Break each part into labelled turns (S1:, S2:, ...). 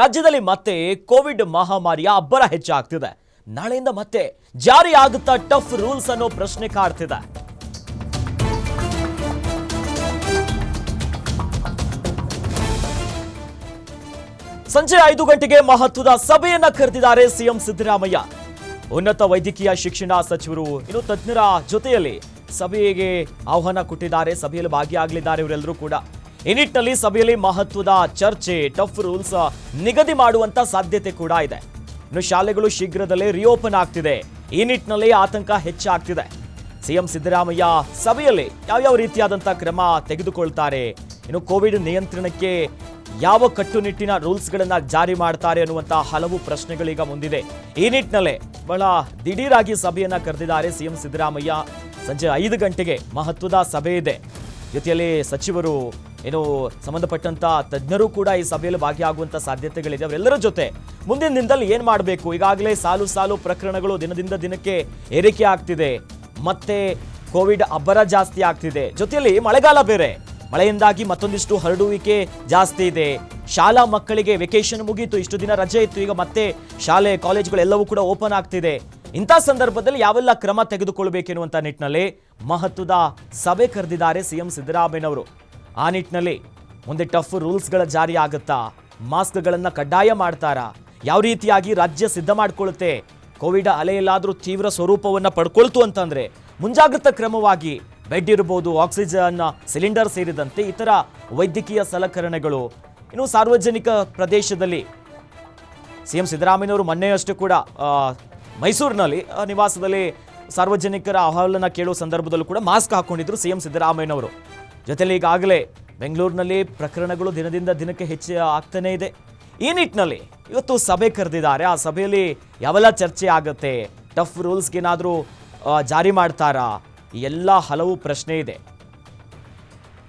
S1: ರಾಜ್ಯದಲ್ಲಿ ಮತ್ತೆ ಕೋವಿಡ್ ಮಹಾಮಾರಿಯ ಅಬ್ಬರ ಹೆಚ್ಚಾಗ್ತಿದೆ. ನಾಳೆಯಿಂದ ಮತ್ತೆ ಜಾರಿ ಆಗುತ್ತಾ ಟಫ್ ರೂಲ್ಸ್ ಅನ್ನೋ ಪ್ರಶ್ನೆ ಕಾಡ್ತಿದೆ. ಸಂಜೆ ಐದು ಗಂಟೆಗೆ ಮಹತ್ವದ ಸಭೆಯನ್ನ ಕರೆದಿದ್ದಾರೆ ಸಿಎಂ ಸಿದ್ದರಾಮಯ್ಯ. ಉನ್ನತ ವೈದ್ಯಕೀಯ ಶಿಕ್ಷಣ ಸಚಿವರು ಇನ್ನು ತಜ್ಞರ ಜೊತೆಯಲ್ಲಿ ಸಭೆಗೆ ಆಹ್ವಾನ ಕೊಟ್ಟಿದ್ದಾರೆ. ಸಭೆಯಲ್ಲಿ ಭಾಗಿಯಾಗಲಿದ್ದಾರೆ ಇವರೆಲ್ಲರೂ ಕೂಡ. ಈ ನಿಟ್ಟಿನಲ್ಲಿ ಸಭೆಯಲ್ಲಿ ಮಹತ್ವದ ಚರ್ಚೆ ಟಫ್ ರೂಲ್ಸ್ ನಿಗದಿ ಮಾಡುವಂತ ಸಾಧ್ಯತೆ ಕೂಡ ಇದೆ. ಇನ್ನು ಶಾಲೆಗಳು ಶೀಘ್ರದಲ್ಲೇ ರಿಓಪನ್ ಆಗ್ತಿದೆ. ಈ ನಿಟ್ಟಿನಲ್ಲಿ ಆತಂಕ ಹೆಚ್ಚಾಗ್ತಿದೆ. ಸಿಎಂ ಸಿದ್ದರಾಮಯ್ಯ ಸಭೆಯಲ್ಲಿ ಯಾವ್ಯಾವ ರೀತಿಯಾದಂಥ ಕ್ರಮ ತೆಗೆದುಕೊಳ್ತಾರೆ? ಇನ್ನು ಕೋವಿಡ್ ನಿಯಂತ್ರಣಕ್ಕೆ ಯಾವ ಕಟ್ಟುನಿಟ್ಟಿನ ರೂಲ್ಸ್ಗಳನ್ನ ಜಾರಿ ಮಾಡ್ತಾರೆ ಅನ್ನುವಂಥ ಹಲವು ಪ್ರಶ್ನೆಗಳೀಗ ಮುಂದಿದೆ. ಈ ನಿಟ್ಟಿನಲ್ಲೇ ಬಹಳ ದಿಢೀರಾಗಿ ಸಭೆಯನ್ನು ಕರೆದಿದ್ದಾರೆ ಸಿಎಂ ಸಿದ್ದರಾಮಯ್ಯ. ಸಂಜೆ ಐದು ಗಂಟೆಗೆ ಮಹತ್ವದ ಸಭೆ ಇದೆ. ಜೊತೆಯಲ್ಲಿ ಸಚಿವರು ಏನು ಸಂಬಂಧಪಟ್ಟಂತ ತಜ್ಞರು ಕೂಡ ಈ ಸಭೆಯಲ್ಲಿ ಭಾಗಿಯಾಗುವಂತ ಸಾಧ್ಯತೆಗಳಿದೆ. ಅವರೆಲ್ಲರ ಜೊತೆ ಮುಂದಿನ ದಿನದಲ್ಲಿ ಏನ್ ಮಾಡಬೇಕು? ಈಗಾಗಲೇ ಸಾಲು ಸಾಲು ಪ್ರಕರಣಗಳು ದಿನದಿಂದ ದಿನಕ್ಕೆ ಏರಿಕೆ ಆಗ್ತಿದೆ. ಮತ್ತೆ ಕೋವಿಡ್ ಅಬ್ಬರ ಜಾಸ್ತಿ ಆಗ್ತಿದೆ. ಜೊತೆಯಲ್ಲಿ ಮಳೆಗಾಲ ಬೇರೆ. ಮಳೆಯಿಂದಾಗಿ ಮತ್ತೊಂದಿಷ್ಟು ಹರಡುವಿಕೆ ಜಾಸ್ತಿ ಇದೆ. ಶಾಲಾ ಮಕ್ಕಳಿಗೆ ವೆಕೇಶನ್ ಮುಗೀತು, ಇಷ್ಟು ದಿನ ರಜೆ ಇತ್ತು, ಈಗ ಮತ್ತೆ ಶಾಲೆ ಕಾಲೇಜುಗಳೆಲ್ಲವೂ ಕೂಡ ಓಪನ್ ಆಗ್ತಿದೆ. ಇಂಥ ಸಂದರ್ಭದಲ್ಲಿ ಯಾವೆಲ್ಲ ಕ್ರಮ ತೆಗೆದುಕೊಳ್ಬೇಕೆನ್ನುವಂಥ ನಿಟ್ಟಿನಲ್ಲಿ ಮಹತ್ವದ ಸಭೆ ಕರೆದಿದ್ದಾರೆ ಸಿಎಂ ಸಿದ್ದರಾಮಯ್ಯನವರು. ಆ ನಿಟ್ಟಿನಲ್ಲಿ ಮುಂದೆ ಟಫ್ ರೂಲ್ಸ್ಗಳ ಜಾರಿ ಆಗುತ್ತಾ? ಮಾಸ್ಕ್ಗಳನ್ನು ಕಡ್ಡಾಯ ಮಾಡ್ತಾರಾ? ಯಾವ ರೀತಿಯಾಗಿ ರಾಜ್ಯ ಸಿದ್ಧ ಮಾಡಿಕೊಳ್ಳುತ್ತೆ? ಕೋವಿಡ್ ಅಲೆಯಲ್ಲಾದರೂ ತೀವ್ರ ಸ್ವರೂಪವನ್ನು ಪಡ್ಕೊಳ್ತು ಅಂತಂದ್ರೆ ಮುಂಜಾಗ್ರತಾ ಕ್ರಮವಾಗಿ ಬೆಡ್ ಇರ್ಬೋದು ಆಕ್ಸಿಜನ್ ಸಿಲಿಂಡರ್ ಸೇರಿದಂತೆ ಇತರ ವೈದ್ಯಕೀಯ ಸಲಕರಣೆಗಳು. ಇನ್ನು ಸಾರ್ವಜನಿಕ ಪ್ರದೇಶದಲ್ಲಿ ಸಿ ಎಂ ಸಿದ್ದರಾಮಯ್ಯನವರು ಮೊನ್ನೆಯಷ್ಟು ಕೂಡ ಮೈಸೂರಿನಲ್ಲಿ ನಿವಾಸದಲ್ಲಿ ಸಾರ್ವಜನಿಕರ ಅಹವಾಲನ್ನು ಕೇಳುವ ಸಂದರ್ಭದಲ್ಲೂ ಕೂಡ ಮಾಸ್ಕ್ ಹಾಕೊಂಡಿದ್ರು ಸಿಎಂ ಸಿದ್ದರಾಮಯ್ಯನವರು. ಜೊತೆಲಿ ಈಗಾಗಲೇ ಬೆಂಗಳೂರಿನಲ್ಲಿ ಪ್ರಕರಣಗಳು ದಿನದಿಂದ ದಿನಕ್ಕೆ ಹೆಚ್ಚು ಆಗ್ತಾನೇ ಇದೆ. ಈ ನಿಟ್ಟಿನಲ್ಲಿ ಇವತ್ತು ಸಭೆ ಕರೆದಿದ್ದಾರೆ. ಆ ಸಭೆಯಲ್ಲಿ ಯಾವೆಲ್ಲ ಚರ್ಚೆ ಆಗುತ್ತೆ? ಟಫ್ ರೂಲ್ಸ್ಗೇನಾದರೂ ಜಾರಿ ಮಾಡ್ತಾರಾ? ಎಲ್ಲ ಹಲವು ಪ್ರಶ್ನೆ ಇದೆ.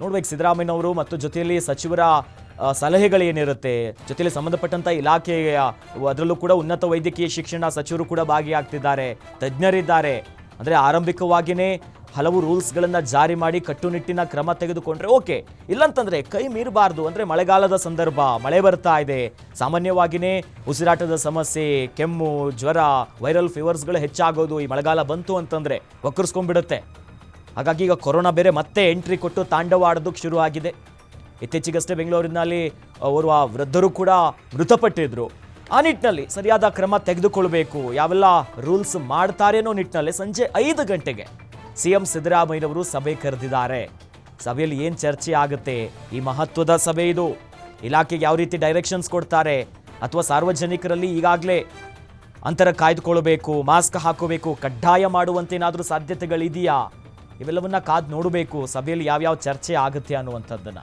S1: ನೋಡ್ಬೇಕು ಸಿದ್ದರಾಮಯ್ಯನವರು ಮತ್ತು ಜೊತೆಯಲ್ಲಿ ಸಚಿವರ ಸಲಹೆಗಳು ಸಲಹೆಗಳೇನಿರುತ್ತೆ ಜೊತೆಯಲ್ಲಿ ಸಂಬಂಧಪಟ್ಟಂಥ ಇಲಾಖೆಯ, ಅದರಲ್ಲೂ ಕೂಡ ಉನ್ನತ ವೈದ್ಯಕೀಯ ಶಿಕ್ಷಣ ಸಚಿವರು ಕೂಡ ಭಾಗಿಯಾಗ್ತಿದ್ದಾರೆ. ತಜ್ಞರಿದ್ದಾರೆ. ಅಂದರೆ ಆರಂಭಿಕವಾಗಿಯೇ ಹಲವು ರೂಲ್ಸ್ಗಳನ್ನು ಜಾರಿ ಮಾಡಿ ಕಟ್ಟುನಿಟ್ಟಿನ ಕ್ರಮ ತೆಗೆದುಕೊಂಡ್ರೆ ಓಕೆ. ಇಲ್ಲಂತಂದ್ರೆ ಕೈ ಮೀರಬಾರ್ದು ಅಂದ್ರೆ ಮಳೆಗಾಲದ ಸಂದರ್ಭ, ಮಳೆ ಬರ್ತಾ ಇದೆ. ಸಾಮಾನ್ಯವಾಗಿಯೇ ಉಸಿರಾಟದ ಸಮಸ್ಯೆ, ಕೆಮ್ಮು, ಜ್ವರ, ವೈರಲ್ ಫೀವರ್ಸ್ಗಳು ಹೆಚ್ಚಾಗೋದು ಈ ಮಳೆಗಾಲ ಬಂತು ಅಂತಂದ್ರೆ ಒಕ್ಕರ್ಸ್ಕೊಂಡ್ಬಿಡುತ್ತೆ ಹಾಗಾಗಿ ಈಗ ಕೊರೋನಾ ಬೇರೆ ಮತ್ತೆ ಎಂಟ್ರಿ ಕೊಟ್ಟು ತಾಂಡವಾಡೋದಕ್ಕೆ ಶುರು ಆಗಿದೆ. ಇತ್ತೀಚೆಗಷ್ಟೇ ಬೆಂಗಳೂರಿನಲ್ಲಿ ಓರ್ವ ವೃದ್ಧರು ಕೂಡ ಮೃತಪಟ್ಟಿದ್ರು. ಆ ನಿಟ್ಟಿನಲ್ಲಿ ಸರಿಯಾದ ಕ್ರಮ ತೆಗೆದುಕೊಳ್ಬೇಕು. ಯಾವೆಲ್ಲ ರೂಲ್ಸ್ ಮಾಡ್ತಾರೆ ಅನ್ನೋ ನಿಟ್ಟಿನಲ್ಲಿ ಸಂಜೆ ಐದು ಗಂಟೆಗೆ ಸಿಎಂ ಸಿದ್ದರಾಮಯ್ಯನವರು ಸಭೆ ಕರೆದಿದ್ದಾರೆ. ಸಭೆಯಲ್ಲಿ ಏನು ಚರ್ಚೆ ಆಗುತ್ತೆ? ಈ ಮಹತ್ವದ ಸಭೆ ಇದು. ಇಲಾಖೆಗೆ ಯಾವ ರೀತಿ ಡೈರೆಕ್ಷನ್ಸ್ ಕೊಡ್ತಾರೆ? ಅಥವಾ ಸಾರ್ವಜನಿಕರಲ್ಲಿ ಈಗಾಗಲೇ ಅಂತರ ಕಾಯ್ದುಕೊಳ್ಬೇಕು ಮಾಸ್ಕ್ ಹಾಕೋಬೇಕು, ಕಡ್ಡಾಯ ಮಾಡುವಂತೆ ಏನಾದರೂ ಸಾಧ್ಯತೆಗಳಿದೆಯಾ? ಇವೆಲ್ಲವನ್ನ ಕಾದು ನೋಡಬೇಕು, ಸಭೆಯಲ್ಲಿ ಯಾವ್ಯಾವ ಚರ್ಚೆ ಆಗುತ್ತೆ ಅನ್ನುವಂಥದ್ದನ್ನ.